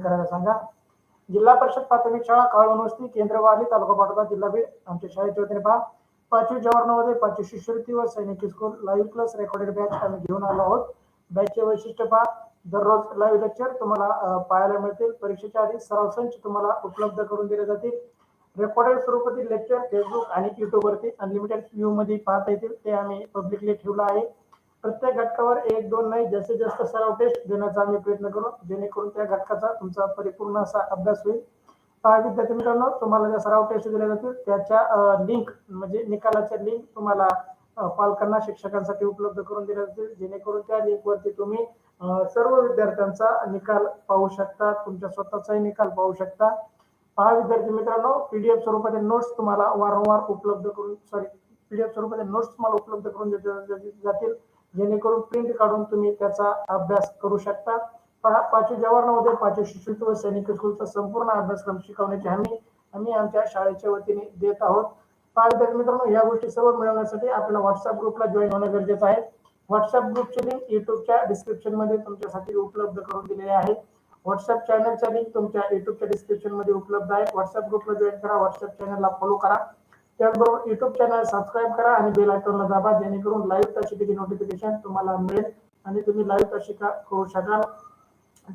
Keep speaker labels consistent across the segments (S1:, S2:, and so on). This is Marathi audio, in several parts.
S1: करायला सांगा. जिल्हा परिषद प्राथमिक शाळा काळवण वस्ती केंद्रवाली तालुका पाटोदा जिल्हा बीड आमच्या शाळेच्या वतीने पहा पाचवी जवाहर नवोदय पाचवी शिष्यवृत्ती व सैनिक school live plus recorded batch आम्ही घेऊन आलो आहोत. बॅचचे वैशिष्ट्य पहा. दररोज लाईव्ह लेक्चर तुम्हाला पाहायला मिळतील. परीक्षेच्या आधी सराव संच तुम्हाला उपलब्ध करून दिले जातील. रेकॉर्डेड स्वरूपातील लेक्चर फेसबुक आणि युट्यूबवरती अनलिमिटेड व्ह्यू मध्ये पाहता येतील. ते आम्ही पब्लिकली ठेवलं आहे. प्रत्येक घटकावर एक दोन नाही जास्तीत जास्त सराव टेस्ट देण्याचा आम्ही प्रयत्न करू. जेणेकरून त्या घटकाचा तुमचा परिपूर्ण असा अभ्यास होईल. पहा विद्यार्थी मित्रांनो तुम्हाला ज्या सराव टेस्ट दिल्या जातील त्याच्या लिंक म्हणजे निकालाच्या लिंक तुम्हाला पालकांना शिक्षकांसाठी उपलब्ध करून दिल्या जातील. जेणेकरून त्या लिंकवरती तुम्ही सर्व विद्यार्थ्यांचा निकाल पाहू शकता तुमच्या स्वतःचाही निकाल पाहू शकता. पहा विद्यार्थी मित्रांनो पीडीएफ स्वरूपातील नोट्स तुम्हाला वारंवार उपलब्ध करून सॉरी पीडीएफ स्वरूपातील नोट्स तुम्हाला उपलब्ध करून देत- जातील. जेणेकरून प्रिंट काढून तुम्ही त्याचा अभ्यास करू शकता. पहा पाचवी जवाहर नवोदय पाचवी शिक्षित व सैनिक स्कूलचा संपूर्ण अभ्यासक्रम शिकवण्याची हमी आम्ही आमच्या शाळेच्या वतीने देत आहोत. पहा विद्यार्थी मित्रांनो या गोष्टी सर्व मिळवण्यासाठी आपल्याला व्हॉट्सअप ग्रुपला जॉईन होणं गरजेचं आहे. व्हॉट्सअप ग्रुपची लिंक युट्यूबच्या डिस्क्रिप्शनमध्ये तुमच्यासाठी उपलब्ध करून दिलेली आहे. व्हॉट्सअप चॅनलच्या लिंक तुमच्या युट्यूबच्या डिस्क्रिप्शनमध्ये उपलब्ध आहे. व्हॉट्सअप ग्रुपला जॉईन करा व्हॉट्सअप चॅनलला फॉलो करा. त्याचबरोबर युट्यूब चॅनल सबस्क्राईब करा आणि बेल आयकॉनला दाबा जेणेकरून लाईव्ह तासिकेची नोटिफिकेशन तुम्हाला मिळेल. आणि तुम्ही लाईव्ह तासिका करू शकाल.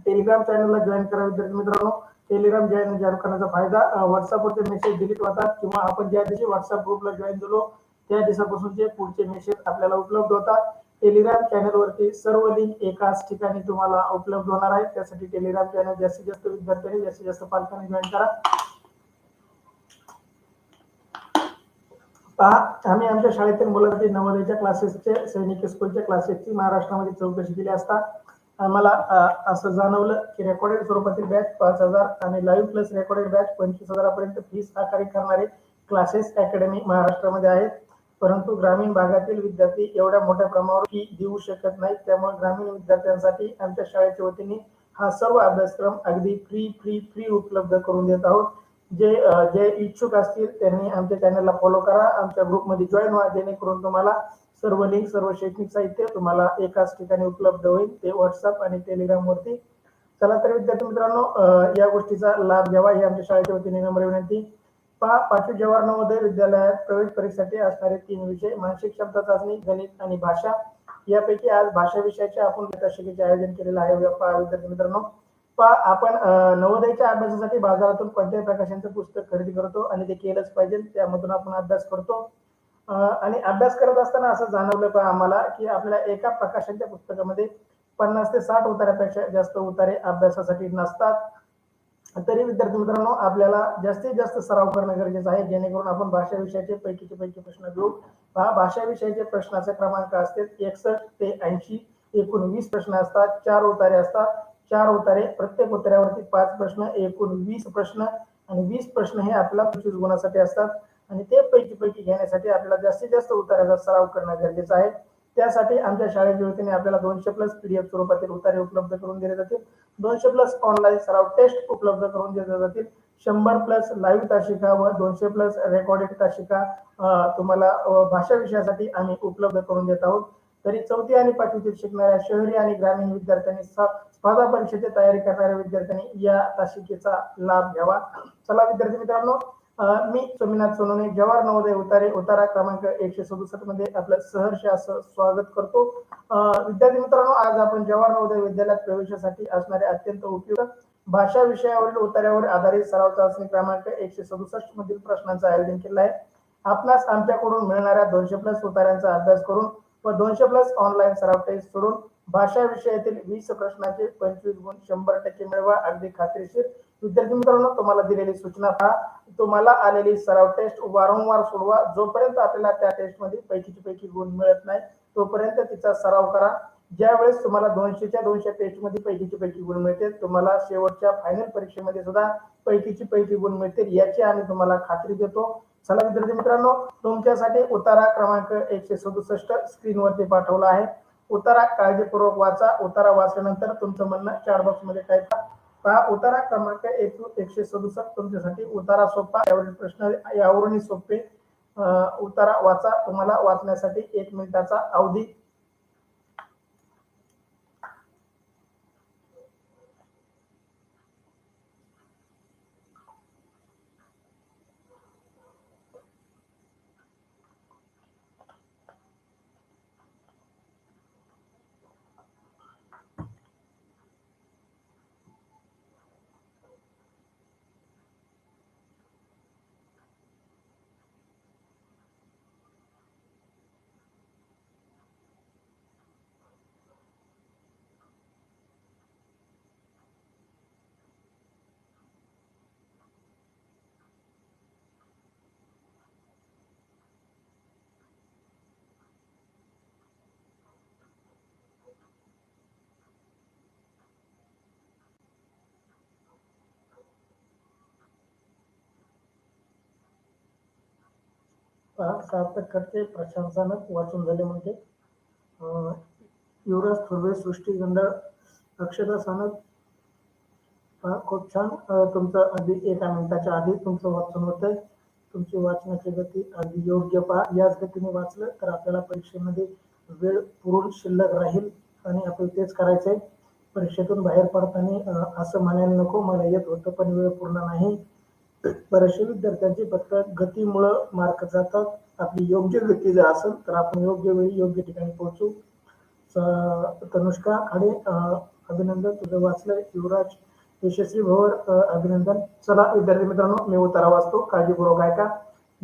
S1: टेलिग्राम चॅनलला जॉईन करा विद्यार्थी मित्रांनो. टेलिग्राम जॉईन जॉईन करण्याचा फायदा व्हॉट्सअपवरचे मेसेज डिलीट होतात किंवा आपण ज्या दिवशी व्हॉट्सअप ग्रुपला जॉईन झालो त्या दिवसापासूनचे पुढचे मेसेज आपल्याला उपलब्ध होतात. टेलिग्राम चॅनलवरती सर्व लिंक एकाच ठिकाणी तुम्हाला उपलब्ध होणार आहे. त्यासाठी टेलिग्राम चॅनल जास्तीत जास्त विद्यार्थ्यांनी जास्तीत जास्त पालकांनी जॉईन करा. पहा आम्ही आमच्या शाळेतील मुलांसाठी नवोदयच्या क्लासेसचे सैनिक स्कूलच्या क्लासेसची महाराष्ट्रामध्ये चौकशी केली असता आम्हाला असं जाणवलं की रेकॉर्डेड स्वरूपातील बॅच पाच हजार आणि लाईव्ह प्लस रेकॉर्डेड बॅच पंचवीस हजारापर्यंत फीस आकारणी करणारे क्लासेस अकॅडमी महाराष्ट्रामध्ये आहेत. परंतु ग्रामीण भागातील विद्यार्थी एवढ्या मोठ्या प्रमाणावर फी देऊ शकत नाहीत. त्यामुळे ग्रामीण विद्यार्थ्यांसाठी आमच्या शाळेच्या वतीने हा सर्व अभ्यासक्रम अगदी फ्री फ्री फ्री उपलब्ध करून देत आहोत. जे जे इच्छुक असतील त्यांनी आमच्या चॅनलला फॉलो करा. आमच्या ग्रुपमध्ये जॉईन व्हा. जेणेकरून तुम्हाला सर्व लिंक सर्व शैक्षणिक साहित्य तुम्हाला एकाच ठिकाणी उपलब्ध होईल. ते व्हॉट्सअप आणि टेलिग्राम वरती. चला तर विद्यार्थी मित्रांनो या गोष्टीचा लाभ घ्यावा. ही आमच्या शाळेच्या वतीने नम्र विनंती. पहा पाचवी जवाहर नवोदय विद्यालयात प्रवेश परीक्षेसाठी असणारे तीन विषय मानसिक क्षमता चाचणी गणित आणि भाषा. यापैकी आज भाषा विषयाचे आपण शिकेचे आयोजन केलेलं आहे. विद्यार्थी मित्रांनो. आपण नवोदयच्या अभ्यासासाठी बाजारातून कोणत्याही प्रकाशांचं पुस्तक खरेदी करतो आणि ते केलंच पाहिजे त्यामधून आपण अभ्यास करतो. आणि अभ्यास करत असताना असं जाणवलं पण आम्हाला की आपल्याला एका प्रकाशांच्या पुस्तकामध्ये पन्नास ते साठ उतार्यापेक्षा जास्त उतारे अभ्यासासाठी नसतात. तरी विद्यार्थी मित्रांनो आपल्याला जास्तीत जास्त सराव करणं गरजेचं आहे जेणेकरून आपण भाषा विषयाचे पैकीचे पैकी प्रश्न घेऊ. पहा भाषा विषयाचे प्रश्नाचे क्रमांक असते एकसष्ट ते ऐंशी एकूण वीस प्रश्न असतात चार उतारे असतात. चार उतारे प्रत्येक उतार्यावरती पाच प्रश्न एकूण वीस प्रश्न आणि वीस प्रश्न हे आपल्या पंचवीस गुणासाठी असतात. आणि ते पैकी पैकी घेण्यासाठी आपल्याला जास्तीत जास्त उतार्याचा सराव करणं गरजेचं आहे. त्यासाठी आमच्या शाळेच्या वतीने आपल्याला दोनशे प्लस पीडीएफ स्वरूपातील उतारे उपलब्ध करून दिले जातील. दोनशे प्लस ऑनलाईन सराव टेस्ट उपलब्ध करून दिले जातील. शंभर प्लस लाईव्ह तासिका व दोनशे प्लस रेकॉर्डेड तासिका तुम्हाला भाषा विषयासाठी आम्ही उपलब्ध करून देत आहोत. तरी चौथी आणि पाचवीतील शिकणाऱ्या शहरी आणि ग्रामीण विद्यार्थ्यांनी स्पर्धा परीक्षेची तयारी करणाऱ्या विद्यार्थ्यांनी या तासिकेचा लाभ घ्यावा. चला विद्यार्थी मित्रांनो मी सोमीनाथ सोनोने जवाहर नवोदय उतारे उतारा क्रमांक एकशे सदुसष्टमध्ये आपलं सहर्ष असं स्वागत करतो. विद्यार्थी मित्रांनो आज आपण जवाहर नवोदय विद्यालयात प्रवेशासाठी असणारे अत्यंत उपयुक्त भाषा विषयावरील उतार्यावर आधारित सराव चाचणी क्रमांक एकशे सदुसष्ट मधील प्रश्नांचं आयोजन केलं आहे. आपणास आमच्याकडून मिळणाऱ्या दोनशे प्लस उतार्यांचा अभ्यास करून व दोनशे प्लस ऑनलाईन सराव टेस्ट सोडून भाषा विषयातील वीस प्रश्नाचे पंचवीस गुण शंभर टक्के मिळवा. अगदी खात्रीशीर. विद्यार्थी मित्रांनो तुम्हाला दिलेली सूचना पहा. तुम्हाला आलेली सराव टेस्ट वारंवार सोडवा. जोपर्यंत आपल्याला त्या टेस्टमध्ये पैकीची पैकीचे पैकी गुण मिळत नाही तोपर्यंत तिचा सराव करा. ज्या वेळेस तुम्हाला दोनशेच्या दोनशे टेस्टमध्ये पैकीची पैकीचे पैकी गुण मिळते तुम्हाला शेवटच्या फायनल परीक्षेमध्ये सुद्धा पैकीची पैकी गुण मिळतील याची आम्ही तुम्हाला खात्री देतो. चला विद्यार्थी मित्रांनो तुमच्यासाठी उतारा क्रमांक एकशे सदुसष्ट स्क्रीनवरती पाठवला आहे. उतारा काळजीपूर्वक वाचा. उतारा वाचल्यानंतर तुमचं म्हणणं चार बॉक्समध्ये टाईप करा. पहा उतारा क्रमांक एक एकशे सदुसष्ट तुमच्यासाठी उतारा सोपा यावरील प्रश्न यावरूनही सोपे. उतारा वाचा. तुम्हाला वाचण्यासाठी एक मिनिटाचा अवधी पहा सार्थक प्रशंसानक वाचून झाले म्हणजे युवराज थोरवे सृष्टी अक्षता सानप. खूप छान. तुमचं आधी एका मिनिटाच्या आधी तुमचं वाचन होत आहे तुमची वाचनाची गती अगदी योग्य पहा. याच गतीने वाचलं तर आपल्याला परीक्षेमध्ये वेळ पुरून शिल्लक राहील आणि आपल्याला तेच करायचं आहे परीक्षेतून बाहेर पडताना असं म्हणायला नको. मला येत होतं पण वेळ पूर्ण नाही. बऱ्याचशा विद्यार्थ्यांची फक्त गतीमुळं मार्क जातात. आपली योग्य गती जर असेल तर आपण योग्य वेळी योग्य ठिकाणी पोहोचू. तनुष्का खाडे अं, अभिनंदन. तुझं वाचलंय युवराज यशस्वी भवर अभिनंदन. चला विद्यार्थी मित्रांनो मी उतारा वाचतो. काळजीपूर्वक ऐका.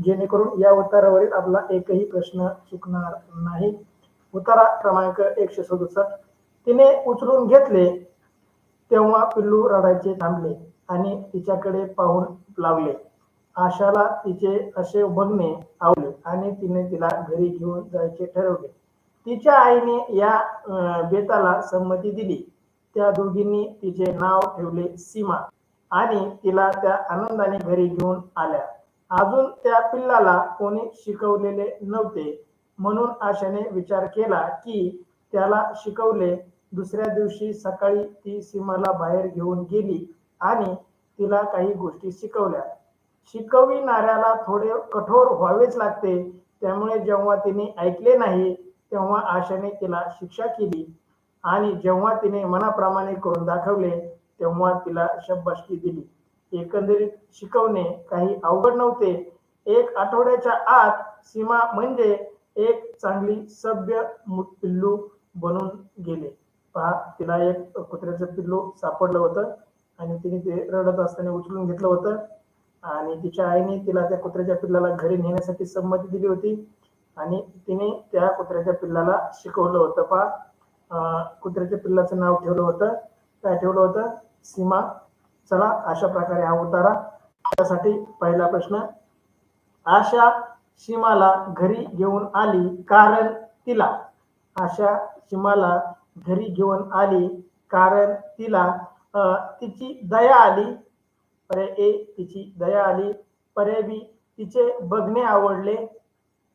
S1: जेणेकरून या उतारावरील आपला एकही प्रश्न चुकणार नाही. उतारा क्रमांक एकशे सदुसष्ट. तिने उचलून घेतले तेव्हा पिल्लू रडायचे थांबले. आणि तिच्याकडे पाहून लावले आशाला तिचे असे बघणे आवडले आणि तिने तिला घरी घेऊन जायचे ठरवले. तिच्या आईने या बेताला संमती दिली. त्या दोघींनी तिचे नाव ठेवले सीमा आणि तिला त्या आनंदाने घरी घेऊन आल्या. अजून त्या पिल्लाला कोणी शिकवलेले नव्हते. म्हणून आशाने विचार केला की त्याला शिकवले. दुसऱ्या दिवशी सकाळी ती सीमाला बाहेर घेऊन गेली. आणि तिला काही गोष्टी शिकवल्या. शिकविणाऱ्याला थोडे कठोर व्हावेच लागते. त्यामुळे जेव्हा तिने ऐकले नाही तेव्हा आशाने तिला शिक्षा केली आणि जेव्हा तिने मनाप्रमाणे करून दाखवले तेव्हा तिला शब्बासकी दिली. एकंदरीत शिकवणे काही अवघड नव्हते. एक आठवड्याच्या आत सीमा म्हणजे एक चांगली सभ्य पिल्लू बनून गेले. पहा तिला एक कुत्र्याचं पिल्लू सापडलं होतं. आणि तिने ते रडत असताना उचलून घेतलं होतं. आणि तिच्या आईने तिला त्या कुत्र्याच्या पिल्लाला घरी नेण्यासाठी संमती दिली होती. आणि तिने त्या कुत्र्याच्या पिल्लाला शिकवलं होतं. पहा कुत्र्याच्या पिल्लाचं नाव ठेवलं होतं. काय ठेवलं होतं? सीमा. चला अशा प्रकारे हा उतारा. त्यासाठी पहिला प्रश्न आशा सीमाला घरी घेऊन आली कारण तिला. आशा सीमाला घरी घेऊन आली कारण तिला तिची दया आली पर्याय ए तिची दया आली पर्याय बी तिचे बघणे आवडले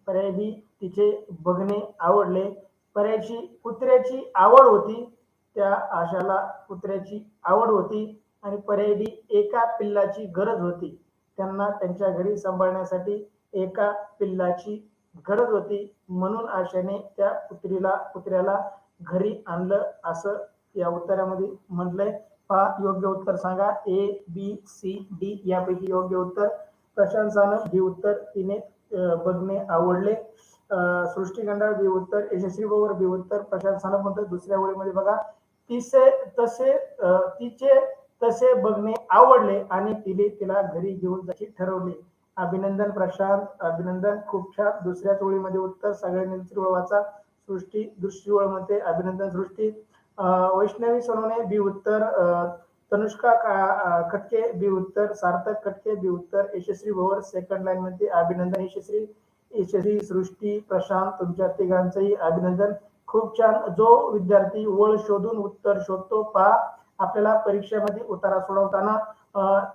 S1: पर्याय बी तिचे बघणे आवडले पर्यायची कुत्र्याची आवड होती त्या आशाला कुत्र्याची आवड होती आणि पर्याय डी एका पिल्लाची गरज होती. त्यांना त्यांच्या घरी सांभाळण्यासाठी एका पिल्लाची गरज होती म्हणून आशाने त्या कुत्रीला कुत्र्याला घरी आणलं असं या उत्तरामध्ये म्हटलंय. पहा योग्य उत्तर सांगा. ए बी सी डी यापैकी योग्य उत्तर. प्रशांतानं हे उत्तर तिने बघणे आवडले. सृष्टी गंडाळ बी उत्तर यशस्वी बरोबर बी उत्तर. प्रशांत सानप म्हणतात दुसऱ्या ओळीमध्ये बघा. तिसे तसे तिचे तसे बघणे आवडले आणि तिने तिला घरी घेऊन जायचे ठरवले. अभिनंदन प्रशांत अभिनंदन. खूप छान. दुसऱ्याच ओळीमध्ये उत्तर. सगळ्यांनी दुसरी ओळ वाचा सृष्टी दुसरी ओळमध्ये अभिनंदन सृष्टी. वैष्णवी सोनवणे बी उत्तर तनुष्का खटके बी उत्तर सार्थक खटके बी उत्तर यशस्वी भोवर सेकंड लाईन मध्ये अभिनंदन यशस्वी यशस्वी सृष्टी प्रशांत तुमच्या तिघांचंही अभिनंदन. खूप छान. जो विद्यार्थी ओळ शोधून उत्तर शोधतो पहा आपल्याला परीक्षेमध्ये उतारा सोडवताना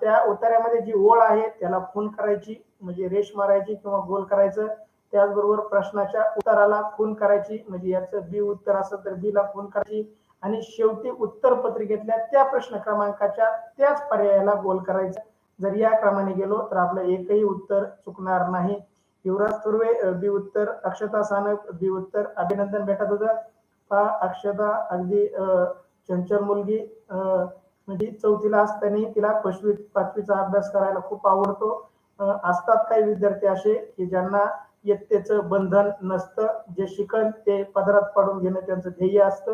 S1: त्या उतार्यामध्ये जी ओळ आहे त्याला खून करायची म्हणजे रेष मारायची किंवा गोल करायचं त्याचबरोबर प्रश्नाच्या उत्तराला खून करायची म्हणजे याचं बी उत्तर असेल तर बी ला खून करायची. आणि शेवटी उत्तर पत्रिकेतल्या त्या प्रश्न क्रमांकाच्या त्याच पर्यायाला गोल करायचं. जर या क्रमाने गेलो तर आपलं एकही उत्तर चुकणार नाही. युवराज तुर्वे बी उत्तर. अक्षता सानप बी उत्तर. अभिनंदन भेटत होता. पा अक्षता अगदी चंचल मुलगी म्हणजे चौथीला असताना तिला पाचवी पाचवीचा अभ्यास करायला खूप आवडतो. असतात काही विद्यार्थी असे की ज्यांना इयत्तेचं बंधन नसतं. जे शिकल ते पदरात पाडून घेणं त्यांचं ध्येय असतं.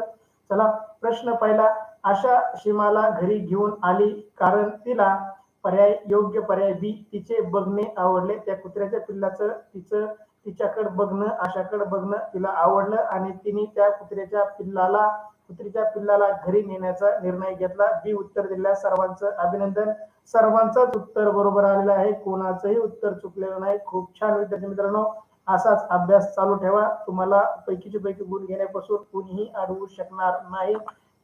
S1: चला प्रश्न पहिला आशा सीमाला घरी घेऊन आली कारण तिला पर्याय योग्य पर्याय बी तिचे बघणे आवडले. त्या कुत्र्याच्या पिल्लाचं तिचं तिच्याकडे बघणं आशाकडे बघणं तिला आवडलं आणि तिने त्या कुत्र्याच्या पिल्लाला कुत्रीच्या पिल्लाला घरी नेण्याचा निर्णय घेतला. बी उत्तर दिल्या सर्वांचं अभिनंदन. सर्वांचंच उत्तर बरोबर आलेलं आहे. कोणाचंही उत्तर चुकलेलं नाही. खूप छान विद्यार्थी मित्रांनो. असाच अभ्यास चालू ठेवा. तुम्हाला पैकीचे पैकी गुण घेण्यापासून कुणीही अडवू शकणार नाही.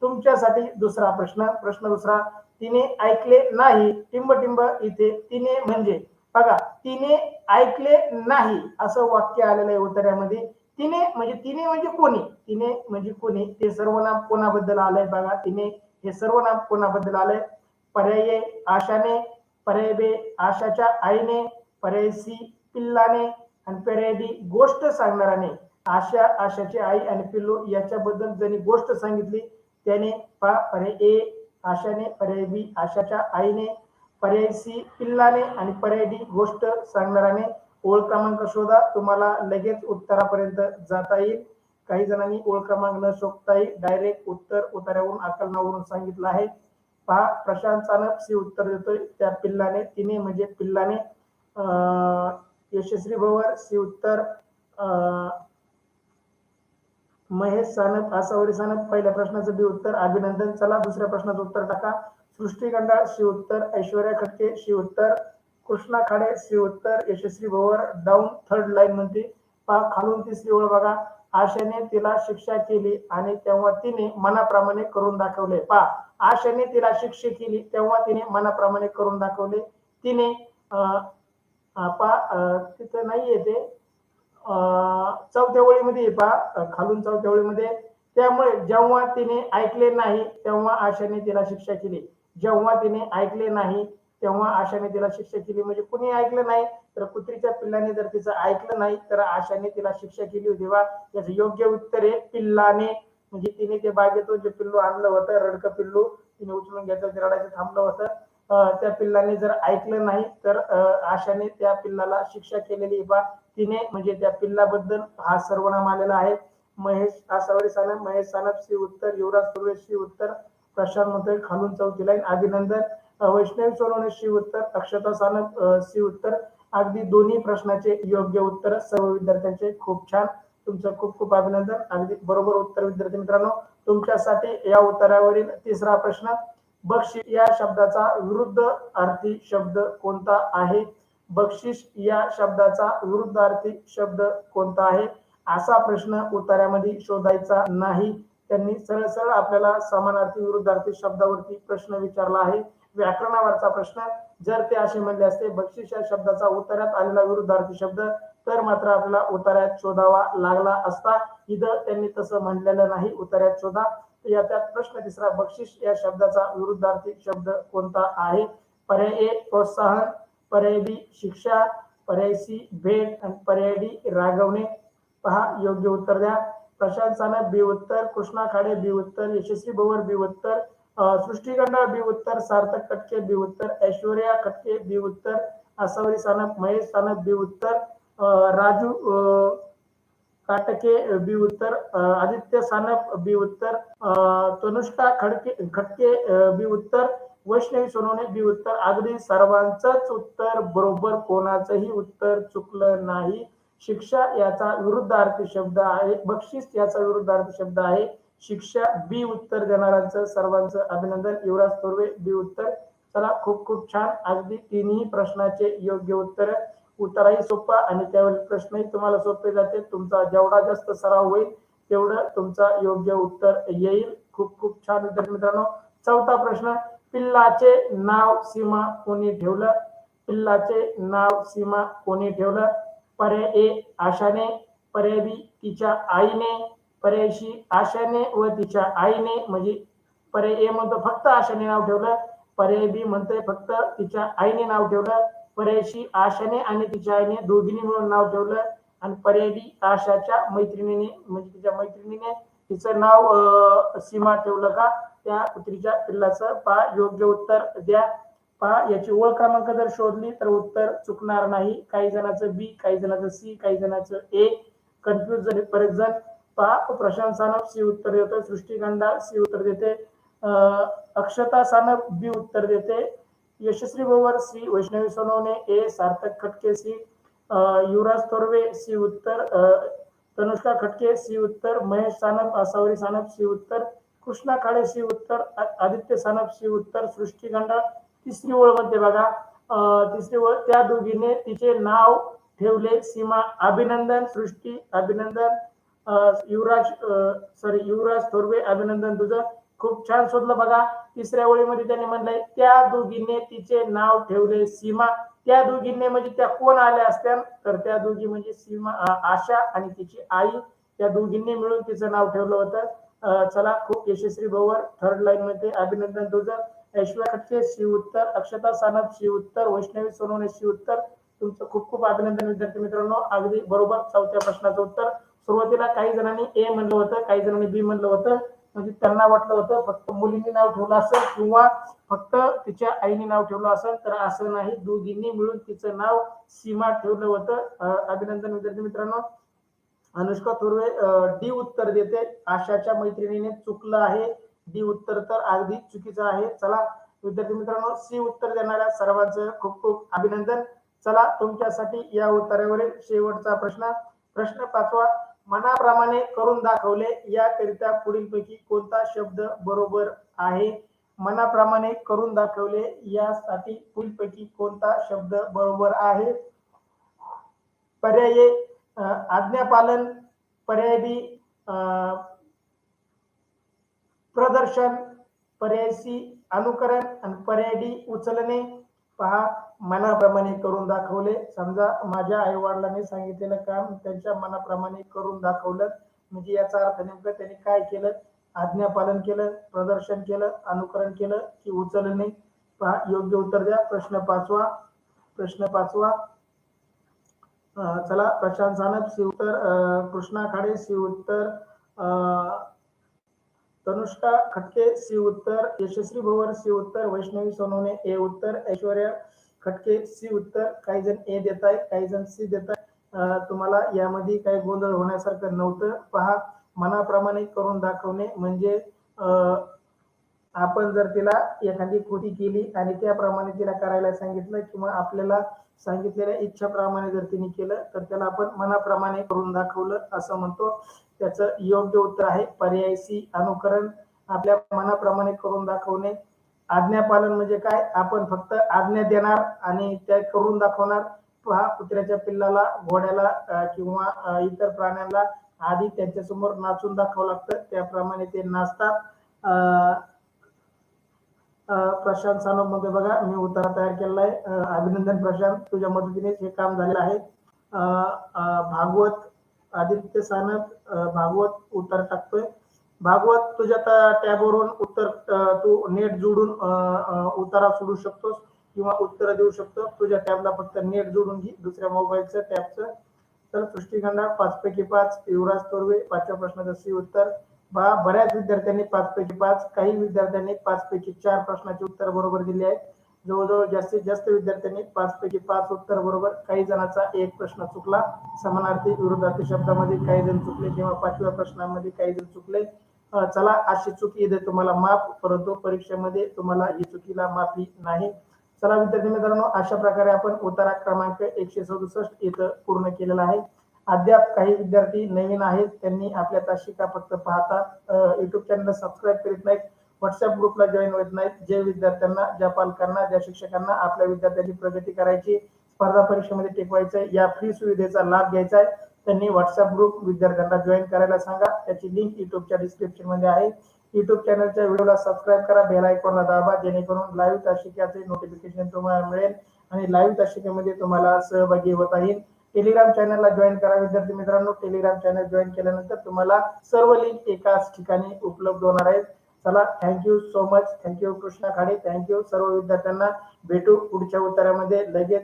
S1: तुमच्यासाठी दुसरा प्रश्न प्रश्न दुसरा तिने ऐकले नाही. टिंब टिंब इथे तिने म्हणजे बघा तिने ऐकले नाही असं वाक्य आलेलं आहे उत्तरामध्ये तिने म्हणजे तिने म्हणजे कोणी? तिने म्हणजे कोणी? ते सर्वनाम कोणाबद्दल आलंय बघा. तिने हे सर्वनाम कोणाबद्दल आलंय? पर्याय आशाने पर्याय बे आशाच्या आईने पर्याय सी पिल्लाने आणि पर्याय गोष्ट सांगणाराने आशा आशाची आई आणि पिल्लू याच्याबद्दल ज्यांनी गोष्ट सांगितली त्याने पा पर्याय ए आशाने पर्याय बी आशाच्या आईने पर्याय सी पिल्लाने आणि पर्याय डी गोष्ट सांगणाराने ओळ क्रमांक शोधा. तुम्हाला लगेच उत्तरापर्यंत जाता येईल. काही जणांनी ओळ क्रमांक न शोधताही डायरेक्ट उत्तर उतार्यावरून आकलनावरून सांगितलं आहे. पहा प्रशांत चानप सी उत्तर देतोय. त्या पिल्लाने तिने म्हणजे पिल्लाने अं, यशस्वी भवर सी उत्तर महेश सानप आसावरी सानप पहिल्या प्रश्नाचं बी उत्तर अभिनंदन चला दुसऱ्या प्रश्नाचं उत्तर टाका. सृष्टी गंडाळ उत्तर ऐश्वर्या खटके शी उत्तर कृष्णा खाडे शी उत्तर Yashasvi Bhavar down third line मध्ये पा खालून तिसरी ओळ बघा. आशेने तिला शिक्षा केली आणि तेव्हा तिने मनाप्रमाणे करून दाखवले. पा आशेने तिला शिक्षा केली तेव्हा तिने मनाप्रमाणे करून दाखवले. तिने अं, पा तिथं नाही येते अं, चौथ्या ओळीमध्ये आहे खालून चौथ्या ओळीमध्ये. त्यामुळे जेव्हा तिने ऐकले नाही तेव्हा आशाने तिला शिक्षा केली. जेव्हा तिने ऐकले नाही तेव्हा आशाने तिला शिक्षा केली. म्हणजे कुणी ऐकलं नाही तर कुत्रीच्या पिल्लाने जर तिचं ऐकलं नाही तर आशाने तिला शिक्षा केली होती. वा याचं योग्य उत्तर आहे पिल्लाने. म्हणजे तिने ते बागेतून जे पिल्लू आणलं होतं रडकं पिल्लू तिने उचलून घेतलं रडायचं थांबलं होतं. त्या पिल्लाने जर ऐकलं नाही तर आशाने त्या पिल्लाला शिक्षा केलेली बा तिने म्हणजे त्या पिल्लाबद्दल हा सर्वनाम आलेला आहे. महेश आसावडे सानप महेश सानप श्री उत्तर युवराज सुरेश श्री उत्तर प्रशांत मते खालून चौथी लाईन अभिनंदन वैष्णवी सोनवणे श्री उत्तर अक्षता सानप श्री उत्तर. अगदी दोन्ही प्रश्नाचे योग्य उत्तर सर्व विद्यार्थ्यांचे. खूप छान. तुमचं खूप खूप अभिनंदन. अगदी बरोबर उत्तर विद्यार्थी मित्रांनो तुमच्यासाठी या उत्तरावरील तिसरा प्रश्न बक्षीस या शब्दाचा विरुद्ध अर्थी शब्द कोणता आहे? बक्षीस या शब्दाचा विरुद्ध अर्थी शब्द कोणता आहे? असा प्रश्न उत्तरामध्ये शोधायचा नाही. त्यांनी सरळ सरळ आपल्याला समानार्थी विरुद्धार्थी शब्दावरती प्रश्न विचारला आहे. व्याकरणावरचा प्रश्न जर ते असे म्हणले असते बक्षीस या शब्दाचा उतार्यात आलेला विरुद्धार्थी शब्द तर मात्र आपल्याला उतार्यात शोधावा लागला असता. इथं त्यांनी तसं म्हणलेलं नाही. उतार्यात शोधा. याच्यात प्रश्न तिसरा बक्षीस या शब्दाचा विरुद्धार्थी शब्द कोणता आहे? पर्याय ए प्रोत्साहन पर्याय बी शिक्षा पर्याय सी भेट आणि पर्याय डी रागवणे. पहा योग्य उत्तर द्या. प्रशांत सानप बी उत्तर. कृष्णा खाडे बी उत्तर. यशस्वी भवर बी उत्तर. अं, बी उत्तर. सार्थक कटके बी उत्तर. ऐश्वर्या कटके बी उत्तर. आसावरी सानप महेश सानप बी उत्तर. राजू अं, काटके बी उत्तर आदित्य सानप बी उत्तर तनुष्का खडके खटके बी उत्तर वैष्णवी सोनवणे बी उत्तर अगदी सर्वांचंच उत्तर बरोबर कोणाचंही उत्तर चुकलं नाही. शिक्षा याचा विरुद्धार्थी शब्द आहे. बक्षीस याचा विरुद्धार्थी शब्द आहे. शिक्षा बी उत्तर देणाऱ्यांचं सर्वांचं अभिनंदन. युवराज थोरवे बी उत्तर चला खूप खूप छान. अगदी तिन्ही प्रश्नाचे योग्य उत्तर. उत्तरही सोपा आणि त्यावेळी प्रश्नही तुम्हाला सोपे जाते तुमचा जेवढा जास्त सराव होईल तेवढं तुमचा योग्य उत्तर येईल. खूप खूप छान विद्यार्थी मित्रांनो. चौथा प्रश्न पिल्लाचे नाव सीमा कोणी ठेवलं? पिल्लाचे नाव सीमा कोणी ठेवलं? पर्याय ए आशाने पर्याय बी तिच्या आईने पर्याय सी आशाने व तिच्या आईने म्हणजे पर्याय ए म्हणतो फक्त आशाने नाव ठेवलं पर्याय बी म्हणतोय फक्त तिच्या आईने नाव ठेवलं. परेशी आशाने आणि तिच्या आईने दोघींनी मिळून नाव ठेवलं. आणि परेडी आशाच्या मैत्रिणीने म्हणजे तिच्या मैत्रिणीने तिचं नाव अं, सीमा ठेवलं का? त्या कुत्रीच्या पिल्लाचं पा योग्य उत्तर द्या. पहा याची ओळख क्रमांक जर शोधली तर उत्तर चुकणार नाही. काही जणांचं बी काही जणांचं सी काही जणांचं ए. कन्फ्युज झाले बरेच जण. पहा प्रशांत सानप सी उत्तर देतो सृष्टी गंडा सी उत्तर देते. अं, अक्षता सानप बी उत्तर देते. Yashasvi Bowar C. Vaishnavi Sonawane A. Sarthak Khatke C. Yuvraj Thorave C. उत्तर अं, तनुष्का खटके सी. उत्तर महेश सानप आसावरी सानप सी. उत्तर कृष्णा खाडे सी. उत्तर आदित्य सानप सी. उत्तर सृष्टी गंडा तिसरी ओळमध्ये बघा. अं, तिसरी ओळ त्या दोघीने तिचे नाव ठेवले. सीमा अभिनंदन सृष्टी अभिनंदन अं, युवराज सॉरी युवराज थोरवे अभिनंदन. तुझं खूप छान शोधलं बघा. तिसऱ्या ओळीमध्ये त्यांनी म्हणलंय त्या दोघींनी तिचे नाव ठेवले सीमा. त्या दोघींनी म्हणजे त्या कोण आल्या असत्या? तर त्या दोघी म्हणजे सीमा आशा आणि तिची आई. त्या दोघींनी मिळून तिचं नाव ठेवलं होतं. चला खूप यशस्वी भोवर. थर्ड लाईन मध्ये अभिनंदन तुझं. ऐश्वर्या खटके शिव उत्तर. अक्षता सानप शिव उत्तर. वैष्णवी सोनवणे शिव उत्तर. तुमचं खूप खूप अभिनंदन विद्यार्थी मित्रांनो. अगदी बरोबर चौथ्या प्रश्नाचं उत्तर. सुरुवातीला काही जणांनी ए म्हणलं होतं काही जणांनी बी म्हणलं होतं. म्हणजे त्यांना वाटलं होतं फक्त मुलींनी नाव ठेवलं असेल किंवा फक्त तिच्या आईने नाव ठेवलं असेल तर असं नाही. दोघींनी मिळून तिचं नाव सीमा ठेवलं होतं. अभिनंदन विद्यार्थी मित्रांनो. अनुष्का थोरवे डी उत्तर देते. आशाच्या मैत्रिणीने चुकलं आहे. डी उत्तर तर अगदी चुकीचं आहे. चला विद्यार्थी मित्रांनो सी उत्तर देणाऱ्या सर्वांचं खूप खूप अभिनंदन. चला तुमच्यासाठी या उत्तरावरील शेवटचा प्रश्न. प्रश्न पाचवा मनाप्रमाणे करून दाखवले याकरिता पुढीलपैकी कोणता शब्द बरोबर आहे? मनाप्रमाणे करून दाखवले यासाठी पुढीलपैकी कोणता शब्द बरोबर आहे? पर्याय आज्ञापालन. पर्याय बी प्रदर्शन. पर्याय सी अनुकरण. आणि पर्याय डी उचलणे. पहा मनाप्रमाणे करून दाखवले. समजा माझ्या आई वडिलांनी सांगितलेलं काम त्यांच्या मनाप्रमाणे करून दाखवलं. म्हणजे याचा अर्थ नेमकं त्यांनी काय केलं? आज्ञापालन केलं प्रदर्शन केलं अनुकरण केलं की उचलणे पहा योग्य उत्तर द्या. प्रश्न पाचवा. प्रश्न पाचवा. चला प्रशांत सानप सी उत्तर कृष्णा खाडे सी उत्तर तनुष्का खटके सी उत्तर यशस्वी भवर सी उत्तर वैष्णवी सोनोने ए उत्तर ऐश्वर्या खटके सी उत्तर काही जण ए देत आहेत काही जण सी देत आहेत तुम्हाला यामध्ये काही गोंधळ होण्यासारखं नव्हतं. पहा मनाप्रमाणे करून दाखवणे म्हणजे आपण जर तिला एखादी कृती केली आणि त्याप्रमाणे तिला करायला सांगितलं किंवा आपल्याला सांगितलेल्या इच्छाप्रमाणे जर तिने केलं तर त्याला आपण मनाप्रमाणे करून दाखवलं असं म्हणतो. त्याचं योग्य उत्तर आहे पर्याय सी अनुकरण. आपल्या मनाप्रमाणे करून दाखवणे. आज्ञापालन म्हणजे काय? आपण फक्त आज्ञा देणार आणि त्या करून दाखवणार. हा कुत्र्याच्या पिल्लाला घोड्याला किंवा इतर प्राण्यांना आधी त्यांच्यासमोर नाचून दाखवावं लागतं. त्याप्रमाणे ते नाचतात. अं, प्रशांत सानपमध्ये बघा मी उतारा तयार केलेला आहे. अभिनंदन प्रशांत तुझ्या मदतीनेच हे काम झालेलं आहे. भागवत आदित्य सानप भागवत उतार टाकतोय. भागवत तुझ्या टॅबवरून उत्तर तू नेट जोडून उतारा सोडू शकतोस किंवा उत्तर देऊ शकतो तुझ्या टॅबला फक्त नेट जोडून घे. दुसऱ्या मोबाईलचं टॅबचं. तर सृष्टीखंडा पाच पैकी पाच. युवराज तोरवे पाचव्या प्रश्नाचं सी उत्तर. बा बऱ्याच विद्यार्थ्यांनी पाच पैकी पाच. काही विद्यार्थ्यांनी पाच पैकी चार प्रश्नाचे उत्तर बरोबर दिले आहेत. जवळजवळ जास्तीत जास्त विद्यार्थ्यांनी पाच पैकी पाच उत्तर बरोबर काही जणांचा एक प्रश्न चुकला. समानार्थी विरोधार्थी शब्दामध्ये काही जण चुकले किंवा पाचव्या प्रश्नामध्ये काही जण चुकले. चला अशी चुकी येते तुम्हाला माफ परंतु परीक्षेमध्ये तुम्हाला ही चुकीला माफी नाही. चला विद्यार्थी मित्रांनो अशा प्रकारे आपण उतारा क्रमांक एकशे सदुसष्ट इथं पूर्ण केलेला आहे. अद्याप काही विद्यार्थी नवीन आहेत त्यांनी आपल्या तासिका फक्त पाहतात युट्यूब चॅनल सबस्क्राईब करीत नाहीत व्हॉट्सअप ग्रुपला जॉईन होत नाहीत. जे विद्यार्थ्यांना ज्या पालकांना ज्या शिक्षकांना आपल्या विद्यार्थ्यांची प्रगती करायची स्पर्धा परीक्षेमध्ये टिकवायचं आहे, या फ्री सुविधेचा लाभ घ्यायचा आहे त्यांनी व्हॉट्सअप ग्रुप विद्यार्थ्यांना जॉईन करायला सांगा. त्याची लिंक युट्यूबच्या डिस्क्रिप्शनमध्ये आहे. युट्यूब चॅनलच्या व्हिडिओला सबस्क्राईब करा. बेल आयकॉनला दाबा. जेणेकरून लाईव्ह तासिकाचे नोटिफिकेशन तुम्हाला मिळेल आणि लाईव्ह तासिकेमध्ये तुम्हाला सहभागी होता येईल. टेलिग्राम चॅनलला जॉईन करा. विद्यार्थी मित्रांनो टेलिग्राम चॅनल जॉईन केल्यानंतर तुम्हाला सर्व लिंक एकाच ठिकाणी उपलब्ध होणार आहेत. चला thank you so much thank you Krishna Khade. Thank you सर्व विद्यार्थ्यांना. भेटू पुढच्या उत्तरामध्ये लगेच.